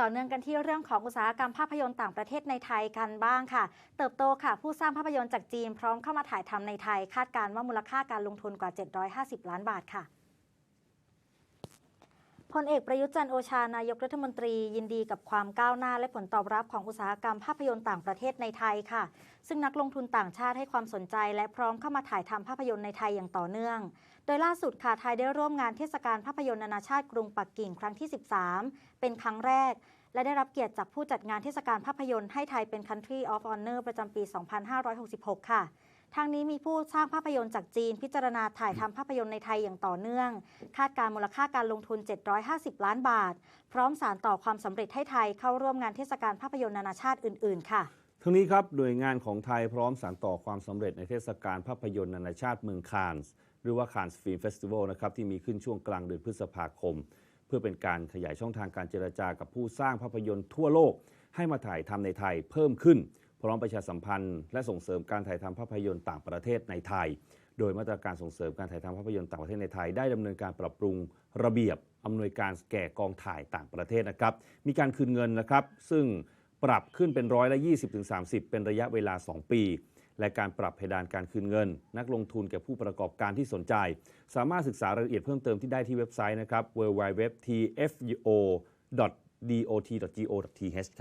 ต่อเนื่องกันที่เรื่องของอุตสาหกรรมภาพยนตร์ต่างประเทศในไทยกันบ้างค่ะ เติบโตค่ะ ผู้สร้างภาพยนตร์จากจีนพร้อมเข้ามาถ่ายทำในไทย คาดการณ์ว่ามูลค่าการลงทุนกว่า 750 ล้านบาทค่ะ พลเอกประยุจันโอชานายกรัฐมนตรียินดีกับความก้าวหน้าและผลตอบรับของอุตสาหกรรมภาพยนตร์ต่างประเทศในไทยค่ะ ซึ่งนักลงทุนต่างชาติให้ความสนใจและพร้อมเข้ามาถ่ายทำภาพยนตร์ในไทยอย่างต่อเนื่อง โดยล่าสุดค่ะไทยได้ร่วมงานเทศกาลภาพยนตร์นานาชาติกรุงปักกิ่งครั้งที่ 13 เป็นครั้งแรก และได้รับเกียรติจากผู้จัดงานเทศกาลภาพยนตร์ให้ไทยเป็น Country of Honor ประจำปี 2566 ค่ะ ทางนี้มีผู้สร้างภาพยนตร์จากจีน พิจารณาถ่ายทำภาพยนตร์ในไทยอย่างต่อเนื่อง คาดการมูลค่าการลงทุน 750 ล้านบาท พร้อมสารต่อความสำเร็จให้ไทยเข้าร่วมงานเทศกาลภาพยนตร์นานาชาติอื่น ๆ ค่ะทั้งนี้ครับหน่วยงานของไทยพร้อมสานต่อความสำเร็จในเทศกาลภาพยนตร์นานาชาติเมืองคานส์หรือว่าคานส์ฟิล์มเฟสติวัลนะครับที่มีขึ้นช่วงกลางเดือนพฤษภาคม เพื่อเป็นการขยายช่องทางการเจรจากับผู้สร้างภาพยนตร์ทั่วโลก ให้มาถ่ายทำในไทยเพิ่มขึ้น พร้อมประชาสัมพันธ์และส่งเสริมการถ่ายทำภาพยนตร์ต่างประเทศในไทย โดยมาตรการส่งเสริมการถ่ายทำภาพยนตร์ต่างประเทศในไทย ได้ดำเนินการปรับปรุงระเบียบอำนวยการแก่กองถ่ายต่างประเทศนะครับ มีการคืนเงินนะครับ ซึ่งปรับขึ้นเป็นร้อยละ 20-30 เป็นระยะเวลา 2 ปี และการปรับเพดานการคืนเงิน นักลงทุนแก่ผู้ประกอบการที่สนใจ สามารถศึกษารายละเอียดเพิ่มเติมที่ได้ที่เว็บไซต์นะครับ www.tfo.dot.go.th ครับ